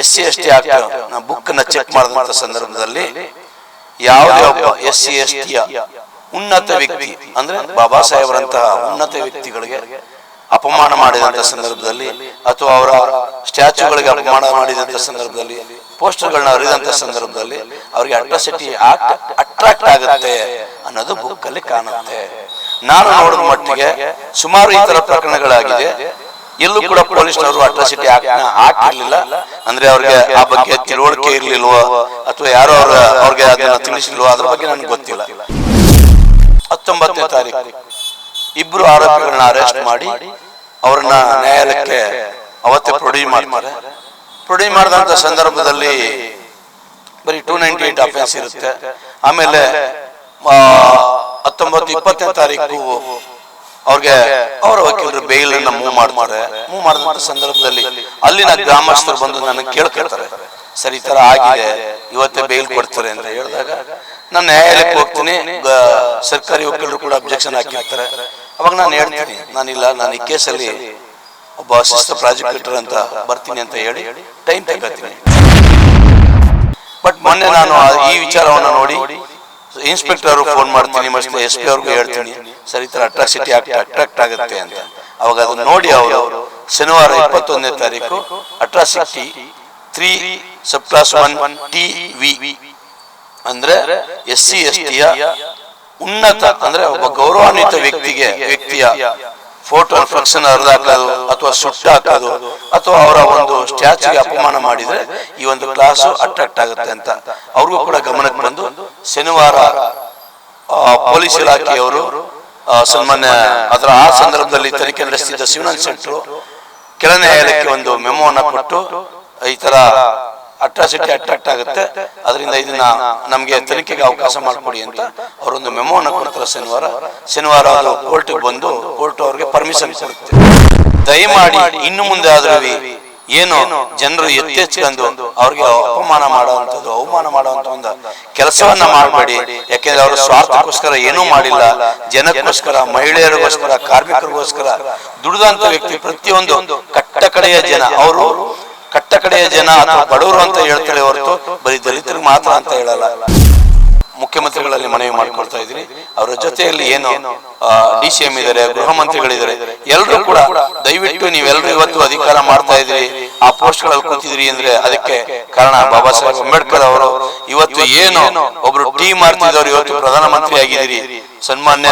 S C S T act ಬುಕ್ನ check ಮಾಡಿದಂತ ಸಂದರ್ಭದಲ್ಲಿ ಯಾವುದೇ ಒಬ್ಬ ಎಸ್ ಸಿ ಎಸ್ ಟಿಯ ಉನ್ನತ ವ್ಯಕ್ತಿ ಅಂದ್ರೆ ಬಾಬಾ ಸಾಹೇಬರಂತಹ ಉನ್ನತ ವ್ಯಕ್ತಿಗಳಿಗೆ ಅಪಮಾನ ಮಾಡಿದಂತ ಸಂದರ್ಭದಲ್ಲಿ ಅಥವಾ ಅವರ ಸ್ಟ್ಯಾಚ್ಯೂಗಳಿಗೆ ಅಪಮಾನ ಮಾಡಿದಂತ ಸಂದರ್ಭದಲ್ಲಿ ಪೋಸ್ಟರ್ಗಳನ್ನ ಅರಿದಂತ ಸಂದರ್ಭದಲ್ಲಿ ಅವರಿಗೆ ಅಟ್ರಾಸಿಟಿ ಅಟ್ರಾಕ್ಟ್ ಆಗುತ್ತೆ ಅನ್ನೋದು ಬುಕ್ ಅಲ್ಲಿ ಕಾಣುತ್ತೆ. ನಾನು ನೋಡಿದ ಮಟ್ಟಿಗೆ ಸುಮಾರು ಈ ತರ ಪ್ರಕರಣಗಳಾಗಿದೆ. ಎಲ್ಲೂ ಕೂಡ ಪೊಲೀಸ್ನವರು ಅಟ್ರಾಸಿಟಿ ಹಾಕಿರ್ಲಿಲ್ಲ. ಅಂದ್ರೆ ಅವ್ರಿಗೆ ಆ ಬಗ್ಗೆ ತಿಳುವಳಿಕೆ ಇರ್ಲಿಲ್ವ ಅಥವಾ ಯಾರು ಅವ್ರ ಅವ್ರಿಗೆ ಅದನ್ನ ತಿಳಿಸಿಲ್ವೋ ಅದ್ರ ಬಗ್ಗೆ ನನಗೆ ಗೊತ್ತಿಲ್ಲ. ಹತ್ತೊಂಬತ್ತನೇ ತಾರೀಕು. ಇಬ್ರು ಆರೋಪಿಗಳನ್ನ ಅರೆಸ್ಟ್ ಮಾಡಿ ಅವ್ರನ್ನ ನ್ಯಾಯಾಲಯಕ್ಕೆ ಅವತ್ತೇ ಪ್ರೊಡ್ಯೂಸ್ ಮಾಡ್ತಾರೆ. ಪ್ರೊಡ್ಯೂಸ್ ಮಾಡಿದಂತ ಸಂದರ್ಭದಲ್ಲಿ ಬರೀ ಟೂ ನೈಂಟಿ ಏಟ್ ಅಫೆನ್ಸ್ ಇರುತ್ತೆ. ಆಮೇಲೆ ಹತ್ತೊಂಬತ್ತು ಇಪ್ಪತ್ತನೇ ತಾರೀಕು ಅವ್ರಿಗೆ ಅವರ ವಕೀಲರು ಬೇಲ್ ಅನ್ನ ಮೂವ್ ಮಾಡ್ತಾರೆ. ಮೂವ್ ಮಾಡಿದಂತ ಸಂದರ್ಭದಲ್ಲಿ ಅಲ್ಲಿನ ಗ್ರಾಮಸ್ಥರು ಬಂದು ನನಗೆ ಕೇಳ್ಕೊಳ್ತಾರೆ. ಸರ್ ಈ ತರ ಆಗಿದೆ. ಇವತ್ತೇ ಬೇಲ್ ಕೊಡ್ತಾರೆ ಅಂತ ಹೇಳಿದಾಗ ನಾನು ನ್ಯಾಯಾಲಯಕ್ಕೆ ಹೋಗ್ತೀನಿ. ಸರ್ಕಾರಿ ವಕೀಲರು ಕೂಡ ಅಬ್ಜೆಕ್ಷನ್ ಹಾಕಿರ್ತಾರೆ. ಅವಾಗ ನಾನು ಹೇಳ್ತೀನಿ. ನಾನಿಲ್ಲ ನಾನು ಈ ಕೇಸಲ್ಲಿ ಒಬ್ಬ ಅಸಿಸ್ಟೆಂಟ್ ಪ್ರಾಸಿಕ್ಯೂಟರ್ ಅಂತ ಬರ್ತೀನಿ ಅಂತ ಹೇಳಿ ಟೈಮ್ ತಗೋತೀನಿ ಬಟ್ ಮೊನ್ನೆ ನಾನು ಈ ವಿಚಾರವನ್ನು ನೋಡಿ ಇನ್ಸ್ಪೆಕ್ಟರ್ ಫೋನ್ ಮಾಡ್ತೀನಿ ಮತ್ತೆ ಎಸ್ ಪಿ ಅವ್ರಿಗೂ ಹೇಳ್ತೀನಿ. ಸರ್, ಈ ತರ ಅಟ್ರಾಸಿಟಿ ಅಟ್ರಾಕ್ಟ್ ಆಗುತ್ತೆ ಅಂತ. ಅವಾಗ ಅದನ್ನ ನೋಡಿ ಅವರು ಶನಿವಾರ ಇಪ್ಪತ್ತೊಂದನೇ ತಾರೀಕು atrocity three sub clause one T V ಅಂದ್ರೆ ಎಸ್ ಸಿ ಎಸ್ ಟಿಯ ಉನ್ನತ ಅಂದ್ರೆ ಒಬ್ಬ ಗೌರವಾನ್ವಿತ ವ್ಯಕ್ತಿಗೆ, ವ್ಯಕ್ತಿಯ ಫೋಟೋ ಫ್ಲೆಕ್ಸನ್ ಅರ್ಧ ಹಾಕೋದು ಅಥವಾ ಸುಟ್ಟು ಹಾಕೋದು ಅಥವಾ ಅವರ ಒಂದು ಸ್ಟ್ಯಾಚ್ಯೂಗೆ ಅಪಮಾನ ಮಾಡಿದ್ರೆ ಈ ಒಂದು ಕ್ಲಾಸು ಅಟ್ರಾಕ್ಟ್ ಆಗುತ್ತೆ ಅಂತ. ಅವ್ರಿಗೂ ಕೂಡ ಗಮನಕ್ಕೆ ಬಂದು ಶನಿವಾರ ಪೊಲೀಸ್ ಇಲಾಖೆಯವರು ಸನ್ಮಾನ್ಯ, ಅದರ ಆ ಸಂದರ್ಭದಲ್ಲಿ ತನಿಖೆ ನಡೆಸಿದ್ದ ಶಿವನಂದ್ ಸೆಂಟ್ರು ಕೆಳ ನ್ಯಾಯಾಲಯಕ್ಕೆ ಒಂದು ಮೆಮೋವನ್ನು ಕೊಟ್ಟು, ಈ ತರ ಅಟ್ರಾಸಿಟಿ ಅಟ್ರಾಕ್ಟ್ ಆಗುತ್ತೆ. ಅದರಿಂದ ಇದನ್ನ ನಮಗೆ ತನಿಖೆಗೆ ಅವಕಾಶ ಮಾಡಿಕೊಡಿ ಅಂತ ಅವರೊಂದು ಮೆಮೋವನ್ನು ಕೊಡ್ತಾರೆ ಶನಿವಾರ. ಶನಿವಾರ ಅದು ಕೋರ್ಟ್ಗೆ ಬಂದು ಕೋರ್ಟ್ ಅವ್ರಿಗೆ ಪರ್ಮಿಷನ್ ಕೊಡುತ್ತೆ. ದಯಮಾಡಿ ಇನ್ನು ಮುಂದೆ ಆದ್ರೂ ಏನು ಜನರು ಎತ್ತೆಚ್ಕೊಂಡು ಅವ್ರಿಗೆ ಅಪಮಾನ ಮಾಡುವಂಥದ್ದು, ಅವಮಾನ ಮಾಡುವಂತ ಒಂದು ಕೆಲಸವನ್ನ ಮಾಡಬೇಡಿ. ಯಾಕೆಂದ್ರೆ ಅವರು ಸ್ವಾರ್ಥಕ್ಕೋಸ್ಕರ ಏನೂ ಮಾಡಿಲ್ಲ. ಜನಕ್ಕೋಸ್ಕರ, ಮಹಿಳೆಯರಿಗೋಸ್ಕರ, ಕಾರ್ಮಿಕರಿಗೋಸ್ಕರ ದುಡಿದಂತ ವ್ಯಕ್ತಿ ಪ್ರತಿಯೊಂದು ಕಟ್ಟ ಕಡೆಯ ಜನ, ಅವರು ಕಟ್ಟ ಕಡೆಯ ಜನ ಬಡವರು ಅಂತ ಹೇಳ್ತಾರೆ ಹೊರತು ಬರೀ ದಲಿತರಿಗೆ ಮಾತ್ರ ಅಂತ ಹೇಳಲ್ಲ. ಮುಖ್ಯಮಂತ್ರಿಗಳಲ್ಲಿ ಮನವಿ ಮಾಡ್ಕೊಳ್ತಾ ಇದ್ದೀನಿ. ಅವರ ಜೊತೆಯಲ್ಲಿ ಏನು ಡಿ ಸಿ ಎಂ ಇದ್ದಾರೆ, ಗೃಹ ಮಂತ್ರಿಗಳಿದ್ದಾರೆ ಎಲ್ಲರೂ ಕೂಡ ದಯವಿಟ್ಟು ನೀವೆಲ್ಲರೂ ಇವತ್ತು ಅಧಿಕಾರ ಮಾಡ್ತಾ ಇದ್ರಿ ಆ ಪೋಸ್ಟ್ಗಳಲ್ಲಿ ಕೂತಿದ್ರಿ ಅಂದ್ರೆ ಅದಕ್ಕೆ ಕಾರಣ ಬಾಬಾ ಸಾಹೇಬ್ ಅಂಬೇಡ್ಕರ್ ಅವರು. ಇವತ್ತು ಏನು ಒಬ್ರು ಟೀ ಮಾಡ್ತಿದ್ದವ್ರು ಇವತ್ತು ಪ್ರಧಾನಮಂತ್ರಿ ಆಗಿದ್ದೀರಿ. ಸನ್ಮಾನ್ಯ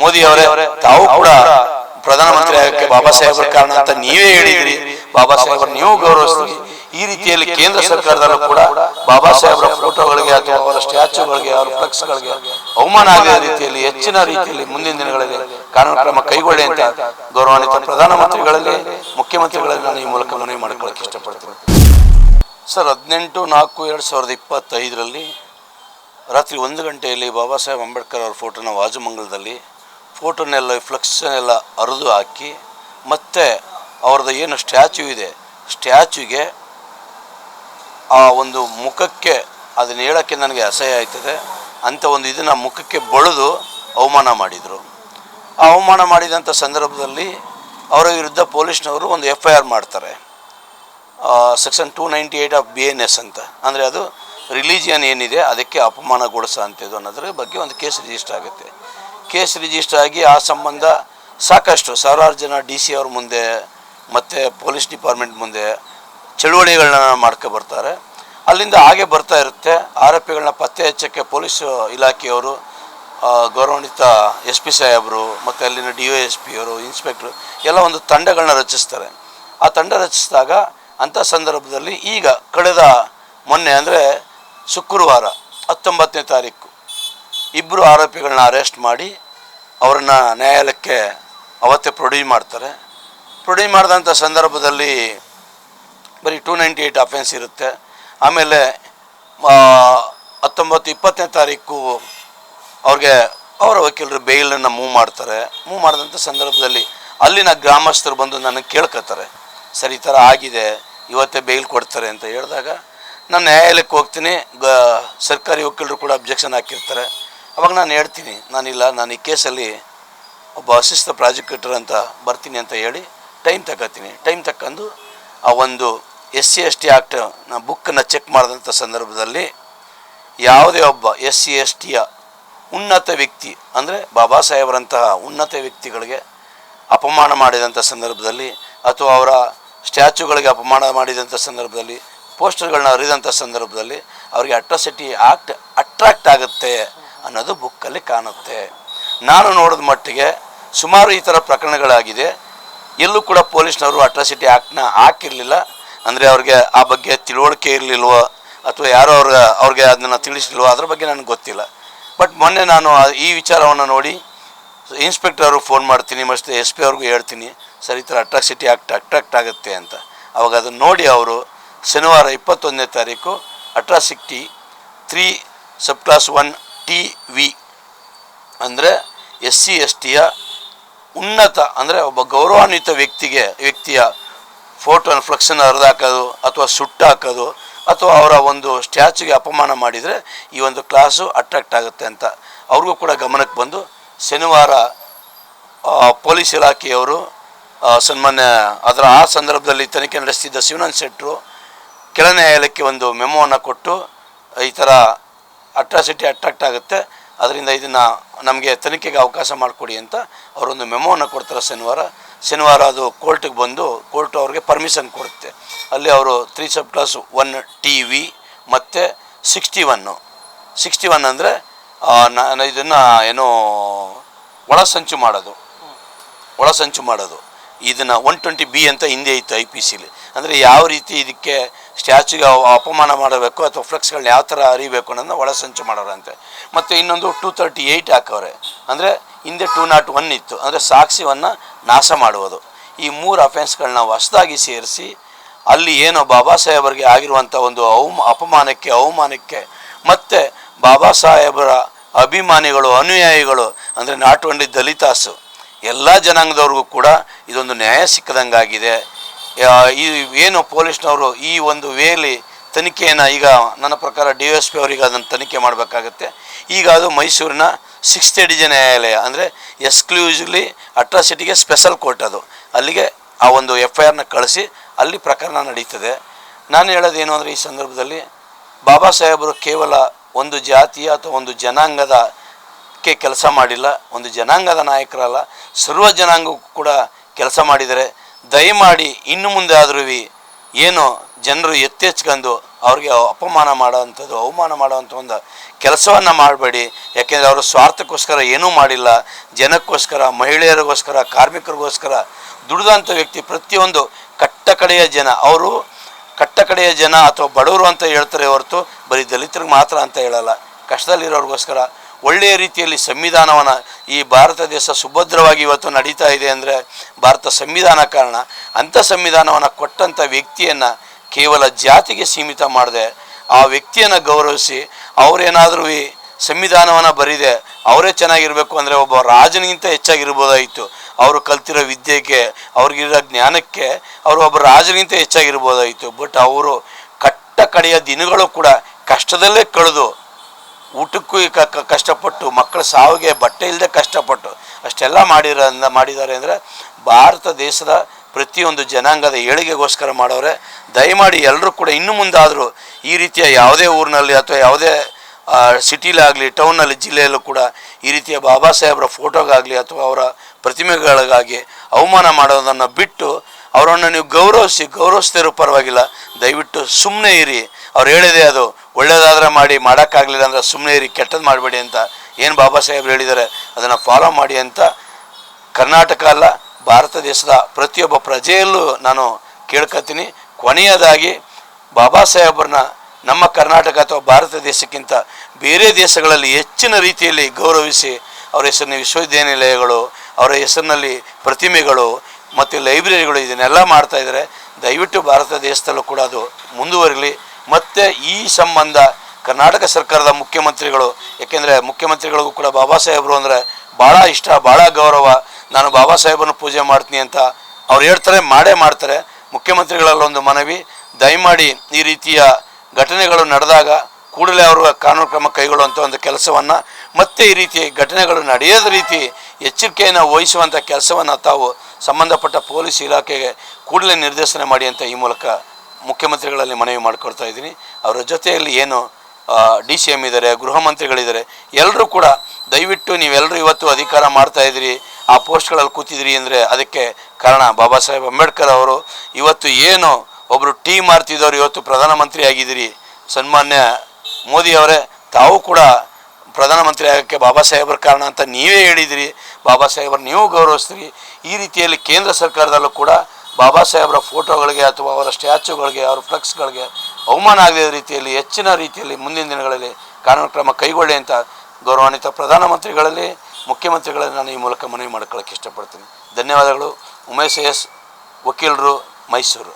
ಮೋದಿ ಅವರೇ, ತಾವು ಕೂಡ ಪ್ರಧಾನ ಮಂತ್ರಿ ಆಗಕ್ಕೆ ಬಾಬಾ ಸಾಹೇಬರ ಕಾರಣ ಅಂತ ನೀವೇ ಹೇಳಿದ್ರಿ ಬಾಬಾ ಸಾಹೇಬರ್, ನೀವು ಗೌರವಿಸ್ತೀರಿ. ಈ ರೀತಿಯಲ್ಲಿ ಕೇಂದ್ರ ಸರ್ಕಾರದಲ್ಲೂ ಕೂಡ ಬಾಬಾ ಸಾಹೇಬರ ಅಥವಾ ಅವರ ಸ್ಟ್ಯಾಚ್ಯೂಗಳಿಗೆ, ಅವರ ಫ್ಲೆಕ್ಸ್ಗಳಿಗೆ ಅವಮಾನ ಆಗದ ರೀತಿಯಲ್ಲಿ, ಹೆಚ್ಚಿನ ರೀತಿಯಲ್ಲಿ ಮುಂದಿನ ದಿನಗಳಲ್ಲಿ ಕಾನೂನು ಕ್ರಮ ಕೈಗೊಳ್ಳಿ ಅಂತ ಗೌರವಾನ್ವಿತ ಪ್ರಧಾನಮಂತ್ರಿಗಳಲ್ಲಿ, ಮುಖ್ಯಮಂತ್ರಿಗಳಲ್ಲಿ ನಾನು ಈ ಮೂಲಕ ಮನವಿ ಮಾಡಿಕೊಳ್ಳಕ್ಕೆ ಇಷ್ಟಪಡ್ತೀನಿ. ಸರ್, ಹದಿನೆಂಟು ನಾಲ್ಕು ಎರಡು ಸಾವಿರದ ಇಪ್ಪತ್ತೈದರಲ್ಲಿ ರಾತ್ರಿ ಒಂದು ಗಂಟೆಯಲ್ಲಿ ಬಾಬಾ ಸಾಹೇಬ್ ಅಂಬೇಡ್ಕರ್ ಅವರ ಫೋಟೋನ ವಾಜಮಂಗಲದಲ್ಲಿ ಫೋಟೋನೆಲ್ಲ ಫ್ಲೆಕ್ಸನ್ನೆಲ್ಲ ಅರಿದು ಹಾಕಿ, ಮತ್ತೆ ಅವ್ರದ್ದು ಏನು ಸ್ಟ್ಯಾಚ್ಯೂ ಇದೆ, ಸ್ಟ್ಯಾಚ್ಯೂಗೆ ಆ ಒಂದು ಮುಖಕ್ಕೆ ಅದನ್ನ ಹೇಳೋಕ್ಕೆ ನನಗೆ ಅಸಹ್ಯ ಆಯ್ತದೆ. ಅಂಥ ಒಂದು ಇದನ್ನ ಮುಖಕ್ಕೆ ಬಳಿದು ಅವಮಾನ ಮಾಡಿದರು. ಆ ಅವಮಾನ ಮಾಡಿದಂಥ ಸಂದರ್ಭದಲ್ಲಿ ಅವರ ವಿರುದ್ಧ ಪೊಲೀಸ್ನವರು ಒಂದು ಎಫ್ ಐ ಆರ್ ಮಾಡ್ತಾರೆ section two ninety eight of B N S ಅಂತ. ಅಂದರೆ ಅದು ರಿಲಿಜಿಯನ್ ಏನಿದೆ ಅದಕ್ಕೆ ಅಪಮಾನಗೊಳಿಸ ಅಂಥದ್ದು ಅನ್ನೋದ್ರ ಬಗ್ಗೆ ಒಂದು ಕೇಸ್ ರಿಜಿಸ್ಟರ್ ಆಗುತ್ತೆ. ಕೇಸ್ ರಿಜಿಸ್ಟರ್ ಆಗಿ ಆ ಸಂಬಂಧ ಸಾಕಷ್ಟು ಸಾವಿರಾರು ಜನ ಡಿ ಸಿ ಅವ್ರ ಮುಂದೆ ಮತ್ತು ಪೊಲೀಸ್ ಡಿಪಾರ್ಟ್ಮೆಂಟ್ ಮುಂದೆ ಚಳುವಳಿಗಳನ್ನ ಮಾಡ್ಕೊ ಬರ್ತಾರೆ. ಅಲ್ಲಿಂದ ಹಾಗೆ ಬರ್ತಾ ಇರುತ್ತೆ. ಆರೋಪಿಗಳನ್ನ ಪತ್ತೆ ಹಚ್ಚಕ್ಕೆ ಪೊಲೀಸ್ ಇಲಾಖೆಯವರು ಗೌರವಾನ್ವಿತ ಎಸ್ ಪಿ ಸಾಹೇಬರು, ಮತ್ತು ಅಲ್ಲಿನ ಡಿ ಒ ಎಸ್ ಪಿ ಅವರು, ಇನ್ಸ್ಪೆಕ್ಟ್ರು ಎಲ್ಲ ಒಂದು ತಂಡಗಳನ್ನ ರಚಿಸ್ತಾರೆ. ಆ ತಂಡ ರಚಿಸಿದಾಗ ಅಂಥ ಸಂದರ್ಭದಲ್ಲಿ ಈಗ ಕಳೆದ ಮೊನ್ನೆ ಅಂದರೆ ಶುಕ್ರವಾರ ಹತ್ತೊಂಬತ್ತನೇ ತಾರೀಕು ಇಬ್ಬರು ಆರೋಪಿಗಳನ್ನ ಅರೆಸ್ಟ್ ಮಾಡಿ ಅವ್ರನ್ನ ನ್ಯಾಯಾಲಯಕ್ಕೆ ಅವತ್ತೇ ಪ್ರೊಡ್ಯೂ ಮಾಡ್ತಾರೆ. ಪ್ರೊಡ್ಯೂ ಮಾಡಿದಂಥ ಸಂದರ್ಭದಲ್ಲಿ ಬರೀ ಟೂ ನೈಂಟಿ ಏಯ್ಟ್ ಅಫೆನ್ಸ್ ಇರುತ್ತೆ. ಆಮೇಲೆ ಹತ್ತೊಂಬತ್ತು ಇಪ್ಪತ್ತನೇ ತಾರೀಕು ಅವ್ರಿಗೆ ಅವರ ವಕೀಲರು ಬೇಯಿಲನ್ನು ಮೂವ್ ಮಾಡ್ತಾರೆ. ಮೂವ್ ಮಾಡಿದಂಥ ಸಂದರ್ಭದಲ್ಲಿ ಅಲ್ಲಿನ ಗ್ರಾಮಸ್ಥರು ಬಂದು ನನಗೆ ಕೇಳ್ಕೊತಾರೆ ಸರ್, ಈ ಥರ ಆಗಿದೆ, ಇವತ್ತೇ ಬೇಯಿಲ್ ಕೊಡ್ತಾರೆ ಅಂತ ಹೇಳಿದಾಗ ನಾನು ನ್ಯಾಯಾಲಯಕ್ಕೆ ಹೋಗ್ತೀನಿ, ಗ, ಸರ್ಕಾರಿ ವಕೀಲರು ಕೂಡ ಅಬ್ಜೆಕ್ಷನ್ ಹಾಕಿರ್ತಾರೆ. ಅವಾಗ ನಾನು ಹೇಳ್ತೀನಿ, ನಾನಿಲ್ಲ, ನಾನು ಈ ಕೇಸಲ್ಲಿ ಒಬ್ಬ ಅಸಿಸ್ತ ಪ್ರಾಸಿಕ್ಯೂಟರ್ ಅಂತ ಬರ್ತೀನಿ ಅಂತ ಹೇಳಿ ಟೈಮ್ ತಗೋತೀನಿ. ಟೈಮ್ ತಕ್ಕಂಡು ಆ ಒಂದು S C S T act ಬುಕ್ಕನ್ನು ಚೆಕ್ ಮಾಡಿದಂಥ ಸಂದರ್ಭದಲ್ಲಿ ಯಾವುದೇ ಒಬ್ಬ ಎಸ್ ಸಿ ಎಸ್ ಟಿಯ ಉನ್ನತ ವ್ಯಕ್ತಿ, ಅಂದರೆ ಬಾಬಾ ಸಾಹೇಬರಂತಹ ಉನ್ನತ ವ್ಯಕ್ತಿಗಳಿಗೆ ಅಪಮಾನ ಮಾಡಿದಂಥ ಸಂದರ್ಭದಲ್ಲಿ ಅಥವಾ ಅವರ ಸ್ಟ್ಯಾಚುಗಳಿಗೆ ಅಪಮಾನ ಮಾಡಿದಂಥ ಸಂದರ್ಭದಲ್ಲಿ, ಪೋಸ್ಟರ್ಗಳನ್ನ ಅರಿದಂಥ ಸಂದರ್ಭದಲ್ಲಿ ಅವರಿಗೆ ಅಟ್ರಾಸಿಟಿ ಆಕ್ಟ್ ಅಟ್ರಾಕ್ಟ್ ಆಗುತ್ತೆ ಅನ್ನೋದು ಬುಕ್ಕಲ್ಲಿ ಕಾಣುತ್ತೆ. ನಾನು ನೋಡಿದ ಮಟ್ಟಿಗೆ ಸುಮಾರು ಈ ಥರ ಪ್ರಕರಣಗಳಾಗಿದೆ. ಎಲ್ಲೂ ಕೂಡ ಪೊಲೀಸ್ನವರು ಅಟ್ರಾಸಿಟಿ ಆ್ಯಕ್ಟ್ನ ಹಾಕಿರಲಿಲ್ಲ. ಅಂದರೆ ಅವ್ರಿಗೆ ಆ ಬಗ್ಗೆ ತಿಳುವಳಿಕೆ ಇರಲಿಲ್ವೋ ಅಥವಾ ಯಾರೋ ಅವ್ರಿಗೆ ಅವ್ರಿಗೆ ಅದನ್ನು ತಿಳಿಸಲಿಲ್ವೋ ಅದ್ರ ಬಗ್ಗೆ ನನಗೆ ಗೊತ್ತಿಲ್ಲ. ಬಟ್ ಮೊನ್ನೆ ನಾನು ಈ ವಿಚಾರವನ್ನು ನೋಡಿ ಇನ್ಸ್ಪೆಕ್ಟರ್ ಅವ್ರಿಗೆ ಫೋನ್ ಮಾಡ್ತೀನಿ, ಮತ್ತು ಎಸ್ ಪಿ ಅವ್ರಿಗೂ ಹೇಳ್ತೀನಿ, ಸರ್ ಈ ಥರ ಅಟ್ರಾಕ್ಸಿಟಿ ಆಕ್ಟ್ ಅಟ್ರಾಕ್ಟ್ ಆಗುತ್ತೆ ಅಂತ. ಅವಾಗ ಅದನ್ನು ನೋಡಿ ಅವರು ಶನಿವಾರ ಇಪ್ಪತ್ತೊಂದನೇ ತಾರೀಕು atrocity three sub clause one T V ಅಂದರೆ ಎಸ್ ಸಿ ಎಸ್ ಟಿಯ ಉನ್ನತ ಅಂದರೆ ಒಬ್ಬ ಗೌರವಾನ್ವಿತ ವ್ಯಕ್ತಿಗೆ ವ್ಯಕ್ತಿಯ ಫೋಟೋನ ಫ್ಲಕ್ಸನ್ನು ಹರಿದಾಕೋದು ಅಥವಾ ಸುಟ್ಟಾಕೋದು ಅಥವಾ ಅವರ ಒಂದು ಸ್ಟ್ಯಾಚುಗೆ ಅಪಮಾನ ಮಾಡಿದರೆ ಈ ಒಂದು ಕ್ಲಾಸು ಅಟ್ರಾಕ್ಟ್ ಆಗುತ್ತೆ ಅಂತ. ಅವ್ರಿಗೂ ಕೂಡ ಗಮನಕ್ಕೆ ಬಂದು ಶನಿವಾರ ಪೊಲೀಸ್ ಇಲಾಖೆಯವರು ಸನ್ಮಾನ್ಯ, ಅದರ ಆ ಸಂದರ್ಭದಲ್ಲಿ ತನಿಖೆ ನಡೆಸ್ತಿದ್ದ ಶಿವನಂದ್ ಶೆಟ್ಟರು ಕೆಳ ನ್ಯಾಯಾಲಯಕ್ಕೆ ಒಂದು ಮೆಮೋವನ್ನು ಕೊಟ್ಟು ಈ ಥರ ಅಟ್ರಾಸಿಟಿ ಅಟ್ರಾಕ್ಟ್ ಆಗುತ್ತೆ, ಅದರಿಂದ ಇದನ್ನು ನಮಗೆ ತನಿಖೆಗೆ ಅವಕಾಶ ಮಾಡಿಕೊಡಿ ಅಂತ ಅವರೊಂದು ಮೆಮೋವನ್ನು ಕೊಡ್ತಾರೆ ಶನಿವಾರ. ಶನಿವಾರ ಅದು ಕೋರ್ಟಿಗೆ ಬಂದು ಕೋರ್ಟ್ ಅವ್ರಿಗೆ ಪರ್ಮಿಷನ್ ಕೊಡುತ್ತೆ. ಅಲ್ಲಿ ಅವರು three sub clause one T V ಮತ್ತು ಸಿಕ್ಸ್ಟಿ ಒನ್ನು ಸಿಕ್ಸ್ಟಿ ಒನ್ ಅಂದರೆ ನಾನು ಇದನ್ನು ಏನೋ ಒಳಸಂಚು ಮಾಡೋದು. ಒಳಸಂಚು ಮಾಡೋದು. ಇದನ್ನು ಒನ್ ಟ್ವೆಂಟಿ ಬಿ ಅಂತ ಹಿಂದೆ ಇತ್ತು ಐ ಪಿ ಸಿಲಿ ಅಂದರೆ ಯಾವ ರೀತಿ ಇದಕ್ಕೆ ಸ್ಟ್ಯಾಚ್ಯೂಗೆ ಅಪಮಾನ ಮಾಡಬೇಕು ಅಥವಾ ಫ್ಲೆಕ್ಸ್ಗಳನ್ನ ಯಾವ ಥರ ಅರಿಬೇಕು ಅನ್ನೋದನ್ನ ಒಳಸಂಚು ಮಾಡೋರಂತೆ. ಮತ್ತು ಇನ್ನೊಂದು ಟೂ ತರ್ಟಿ ಏಯ್ಟ್ ಹಾಕವ್ರೆ. ಅಂದರೆ ಹಿಂದೆ ಟೂ ನಾಟ್ ಒನ್ ಇತ್ತು. ಅಂದರೆ ಸಾಕ್ಷಿವನ್ನು ನಾಶ ಮಾಡುವುದು. ಈ ಮೂರು ಅಫೆನ್ಸ್ಗಳನ್ನ ಹೊಸದಾಗಿ ಸೇರಿಸಿ ಅಲ್ಲಿ ಏನು ಬಾಬಾ ಸಾಹೇಬರಿಗೆ ಆಗಿರುವಂಥ ಒಂದು ಅವಮ, ಅಪಮಾನಕ್ಕೆ, ಅವಮಾನಕ್ಕೆ ಮತ್ತು ಬಾಬಾ ಸಾಹೇಬರ ಅಭಿಮಾನಿಗಳು, ಅನುಯಾಯಿಗಳು, ಅಂದರೆ ನಾಟ್ ಓನ್ಲಿ ದಲಿತಾಸು, ಎಲ್ಲ ಜನಾಂಗದವ್ರಿಗೂ ಕೂಡ ಇದೊಂದು ನ್ಯಾಯ ಸಿಕ್ಕದಂಗಾಗಿದೆ. ಈ ಏನು ಪೊಲೀಸ್ನವರು ಈ ಒಂದು ವೇಲಿ ತನಿಖೆಯನ್ನು ಈಗ ನನ್ನ ಪ್ರಕಾರ ಡಿ ಎಸ್ ಪಿ ಅವರಿಗೆ ಅದನ್ನು ತನಿಖೆ ಮಾಡಬೇಕಾಗತ್ತೆ. ಈಗ ಅದು ಮೈಸೂರಿನ ಸಿಕ್ಸ್ತ್ ಎಡಿಜನ್ ನ್ಯಾಯಾಲಯ, ಅಂದರೆ ಎಕ್ಸ್ಕ್ಲೂಸಿವ್ಲಿ ಅಟ್ರಾಸಿಟಿಗೆ ಸ್ಪೆಷಲ್ ಕೋರ್ಟ್ ಅದು. ಅಲ್ಲಿಗೆ ಆ ಒಂದು ಎಫ್ ಐ ಆರ್ನ ಕಳಿಸಿ, ಅಲ್ಲಿ ಪ್ರಕರಣ ನಡೀತದೆ. ನಾನು ಹೇಳೋದೇನು ಅಂದರೆ ಈ ಸಂದರ್ಭದಲ್ಲಿ ಬಾಬಾ ಸಾಹೇಬರು ಕೇವಲ ಒಂದು ಜಾತಿಯ ಅಥವಾ ಒಂದು ಜನಾಂಗದ ಕ್ಕೆ ಕೆಲಸ ಮಾಡಿಲ್ಲ, ಒಂದು ಜನಾಂಗದ ನಾಯಕರಲ್ಲ, ಸರ್ವ ಜನಾಂಗಕ್ಕೂ ಕೂಡ ಕೆಲಸ ಮಾಡಿದರೆ, ದಯಮಾಡಿ ಇನ್ನು ಮುಂದೆ ಆದರೂ ಏನು ಜನರು ಎತ್ತೆಚ್ಕೊಂಡು ಅವ್ರಿಗೆ ಅಪಮಾನ ಮಾಡೋವಂಥದ್ದು, ಅವಮಾನ ಮಾಡೋವಂಥ ಒಂದು ಕೆಲಸವನ್ನು ಮಾಡಬೇಡಿ. ಯಾಕೆಂದರೆ ಅವರು ಸ್ವಾರ್ಥಕ್ಕೋಸ್ಕರ ಏನೂ ಮಾಡಿಲ್ಲ. ಜನಕ್ಕೋಸ್ಕರ, ಮಹಿಳೆಯರಿಗೋಸ್ಕರ, ಕಾರ್ಮಿಕರಿಗೋಸ್ಕರ ದುಡಿದಂಥ ವ್ಯಕ್ತಿ ಪ್ರತಿಯೊಂದು ಕಟ್ಟ ಕಡೆಯ ಜನ, ಅವರು ಕಟ್ಟ ಕಡೆಯ ಜನ ಅಥವಾ ಬಡವರು ಅಂತ ಹೇಳ್ತಾರೆ ಹೊರತು ಬರೀ ದಲಿತರಿಗೆ ಮಾತ್ರ ಅಂತ ಹೇಳಲ್ಲ. ಕಷ್ಟದಲ್ಲಿರೋರಿಗೋಸ್ಕರ ಒಳ್ಳೆಯ ರೀತಿಯಲ್ಲಿ ಸಂವಿಧಾನವನ್ನು ಈ ಭಾರತ ದೇಶ ಸುಭದ್ರವಾಗಿ ಇವತ್ತು ನಡೀತಾ ಇದೆ ಅಂದರೆ ಭಾರತ ಸಂವಿಧಾನ ಕಾರಣ. ಅಂಥ ಸಂವಿಧಾನವನ್ನು ಕೊಟ್ಟಂಥ ವ್ಯಕ್ತಿಯನ್ನು ಕೇವಲ ಜಾತಿಗೆ ಸೀಮಿತ ಮಾಡದೆ, ಆ ವ್ಯಕ್ತಿಯನ್ನು ಗೌರವಿಸಿ ಅವರೇನಾದರೂ ಈ ಸಂವಿಧಾನವನ್ನು ಬರೀದೆ ಅವರೇ ಚೆನ್ನಾಗಿರಬೇಕು ಅಂದರೆ ಒಬ್ಬ ರಾಜನಿಗಿಂತ ಹೆಚ್ಚಾಗಿರ್ಬೋದಾಯಿತು. ಅವರು ಕಲ್ತಿರೋ ವಿದ್ಯೆಗೆ, ಅವ್ರಿಗಿರೋ ಜ್ಞಾನಕ್ಕೆ ಅವರು ಒಬ್ಬ ರಾಜನಿಗಿಂತ ಹೆಚ್ಚಾಗಿರ್ಬೋದಾಯಿತು. ಬಟ್ ಅವರು ಕಟ್ಟ ಕಡೆಯ ದಿನಗಳು ಕೂಡ ಕಷ್ಟದಲ್ಲೇ ಕಳೆದು ಊಟಕ್ಕೂ ಕಷ್ಟಪಟ್ಟು, ಮಕ್ಕಳ ಸಾವಿಗೆ ಬಟ್ಟೆ ಇಲ್ಲದೆ ಕಷ್ಟಪಟ್ಟು ಅಷ್ಟೆಲ್ಲ ಮಾಡಿರೋ ಮಾಡಿದ್ದಾರೆ ಅಂದರೆ ಭಾರತ ದೇಶದ ಪ್ರತಿಯೊಂದು ಜನಾಂಗದ ಏಳಿಗೆಗೋಸ್ಕರ ಮಾಡೋರೆ. ದಯಮಾಡಿ ಎಲ್ಲರೂ ಕೂಡ ಇನ್ನು ಮುಂದಾದರೂ ಈ ರೀತಿಯ ಯಾವುದೇ ಊರಿನಲ್ಲಿ ಅಥವಾ ಯಾವುದೇ ಸಿಟಿಲಾಗಲಿ ಟೌನಲ್ಲಿ ಜಿಲ್ಲೆಯಲ್ಲೂ ಕೂಡ ಈ ರೀತಿಯ ಬಾಬಾ ಸಾಹೇಬರ ಫೋಟೋಗಾಗಲಿ ಅಥವಾ ಅವರ ಪ್ರತಿಮೆಗಳಿಗಾಗಿ ಅವಮಾನ ಮಾಡೋದನ್ನು ಬಿಟ್ಟು ಅವರನ್ನು ನೀವು ಗೌರವಿಸಿ, ಗೌರವಿಸ್ತಿರೋ ಪರವಾಗಿಲ್ಲ. ದಯವಿಟ್ಟು ಸುಮ್ಮನೆ ಇರಿ. ಅವ್ರು ಹೇಳಿದೆ ಅದು ಒಳ್ಳೆಯದಾದ್ರೆ ಮಾಡಿ, ಮಾಡೋಕ್ಕಾಗಲಿಲ್ಲ ಅಂದರೆ ಸುಮ್ಮನೆ ಇರಿ, ಕೆಟ್ಟದ್ದು ಮಾಡಬೇಡಿ ಅಂತ. ಏನು ಬಾಬಾ ಸಾಹೇಬ್ರು ಹೇಳಿದ್ದಾರೆ, ಅದನ್ನು ಫಾಲೋ ಮಾಡಿ ಅಂತ ಕರ್ನಾಟಕ ಅಲ್ಲ ಭಾರತ ದೇಶದ ಪ್ರತಿಯೊಬ್ಬ ಪ್ರಜೆಯಲ್ಲೂ ನಾನು ಕೇಳ್ಕೊತೀನಿ ಕೊನೆಯದಾಗಿ ಬಾಬಾ ಸಾಹೇಬ್ರನ್ನ ನಮ್ಮ ಕರ್ನಾಟಕ ಅಥವಾ ಭಾರತ ದೇಶಕ್ಕಿಂತ ಬೇರೆ ದೇಶಗಳಲ್ಲಿ ಹೆಚ್ಚಿನ ರೀತಿಯಲ್ಲಿ ಗೌರವಿಸಿ ಅವರ ಹೆಸರಿನ ವಿಶ್ವವಿದ್ಯಾನಿಲಯಗಳು, ಅವರ ಹೆಸರಿನಲ್ಲಿ ಪ್ರತಿಮೆಗಳು ಮತ್ತು ಲೈಬ್ರರಿಗಳು ಇದನ್ನೆಲ್ಲ ಮಾಡ್ತಾ ಇದ್ದಾರೆ. ದಯವಿಟ್ಟು ಭಾರತ ದೇಶದಲ್ಲೂ ಕೂಡ ಅದು ಮುಂದುವರಿಲಿ. ಮತ್ತು ಈ ಸಂಬಂಧ ಕರ್ನಾಟಕ ಸರ್ಕಾರದ ಮುಖ್ಯಮಂತ್ರಿಗಳು, ಏಕೆಂದರೆ ಮುಖ್ಯಮಂತ್ರಿಗಳಿಗೂ ಕೂಡ ಬಾಬಾ ಸಾಹೇಬರು ಅಂದರೆ ಭಾಳ ಇಷ್ಟ ಭಾಳ ಗೌರವ. ನಾನು ಬಾಬಾ ಸಾಹೇಬರನ್ನು ಪೂಜೆ ಮಾಡ್ತೀನಿ ಅಂತ ಅವ್ರು ಹೇಳ್ತಾರೆ, ಮಾಡೇ ಮಾಡ್ತಾರೆ. ಮುಖ್ಯಮಂತ್ರಿಗಳಲ್ಲೊಂದು ಮನವಿ, ದಯಮಾಡಿ ಈ ರೀತಿಯ ಘಟನೆಗಳು ನಡೆದಾಗ ಕೂಡಲೇ ಅವರು ಕಾನೂನು ಕ್ರಮ ಕೈಗೊಳ್ಳುವಂಥ ಒಂದು ಕೆಲಸವನ್ನು, ಮತ್ತೆ ಈ ರೀತಿ ಘಟನೆಗಳು ನಡೆಯದ ರೀತಿ ಎಚ್ಚರಿಕೆಯನ್ನು ವಹಿಸುವಂಥ ಕೆಲಸವನ್ನು ತಾವು ಸಂಬಂಧಪಟ್ಟ ಪೊಲೀಸ್ ಇಲಾಖೆಗೆ ಕೂಡಲೇ ನಿರ್ದೇಶನ ಮಾಡಿ ಅಂತ ಈ ಮೂಲಕ ಮುಖ್ಯಮಂತ್ರಿಗಳಲ್ಲಿ ಮನವಿ ಮಾಡ್ಕೊಳ್ತಾ ಇದ್ದೀನಿ. ಅವರ ಜೊತೆಯಲ್ಲಿ ಏನು ಡಿ ಸಿ ಎಂ ಇದ್ದಾರೆ, ಗೃಹ ಮಂತ್ರಿಗಳಿದ್ದಾರೆ ಎಲ್ಲರೂ ಕೂಡ ದಯವಿಟ್ಟು ನೀವೆಲ್ಲರೂ ಇವತ್ತು ಅಧಿಕಾರ ಮಾಡ್ತಾ ಇದ್ದೀರಿ, ಆ ಪೋಸ್ಟ್ಗಳಲ್ಲಿ ಕೂತಿದ್ದೀರಿ ಅಂದರೆ ಅದಕ್ಕೆ ಕಾರಣ ಬಾಬಾ ಸಾಹೇಬ್ ಅಂಬೇಡ್ಕರ್ ಅವರು. ಇವತ್ತು ಏನು ಒಬ್ಬರು ಟೀ ಮಾರ್ತಿದ್ದವರು ಇವತ್ತು ಪ್ರಧಾನಮಂತ್ರಿ ಆಗಿದ್ದೀರಿ, ಸನ್ಮಾನ್ಯ ಮೋದಿ ಅವರೇ, ತಾವು ಕೂಡ ಪ್ರಧಾನಮಂತ್ರಿ ಆಗೋಕ್ಕೆ ಬಾಬಾ ಸಾಹೇಬರ ಕಾರಣ ಅಂತ ನೀವೇ ಹೇಳಿದಿರಿ ಬಾಬಾ ಸಾಹೇಬರು ನೀವು ಗೌರವಿಸ್ತೀರಿ. ಈ ರೀತಿಯಲ್ಲಿ ಕೇಂದ್ರ ಸರ್ಕಾರದಲ್ಲೂ ಕೂಡ ಬಾಬಾ ಸಾಹೇಬರ ಫೋಟೋಗಳಿಗೆ ಅಥವಾ ಅವರ ಸ್ಟ್ಯಾಚುಗಳಿಗೆ, ಅವರ ಫ್ಲೆಕ್ಸ್ಗಳಿಗೆ ಅವಮಾನ ಆಗದ ರೀತಿಯಲ್ಲಿ, ಹೆಚ್ಚಿನ ರೀತಿಯಲ್ಲಿ ಮುಂದಿನ ದಿನಗಳಲ್ಲಿ ಕಾನೂನು ಕ್ರಮ ಕೈಗೊಳ್ಳಿ ಅಂತ ಗೌರವಾನ್ವಿತ ಪ್ರಧಾನಮಂತ್ರಿಗಳಲ್ಲಿ, ಮುಖ್ಯಮಂತ್ರಿಗಳಲ್ಲಿ ನಾನು ಈ ಮೂಲಕ ಮನವಿ ಮಾಡ್ಕೊಳ್ಳೋಕ್ಕೆ ಇಷ್ಟಪಡ್ತೀನಿ. ಧನ್ಯವಾದಗಳು. ಉಮೇಶ್ ಎಸ್, ವಕೀಲರು ಮೈಸೂರು.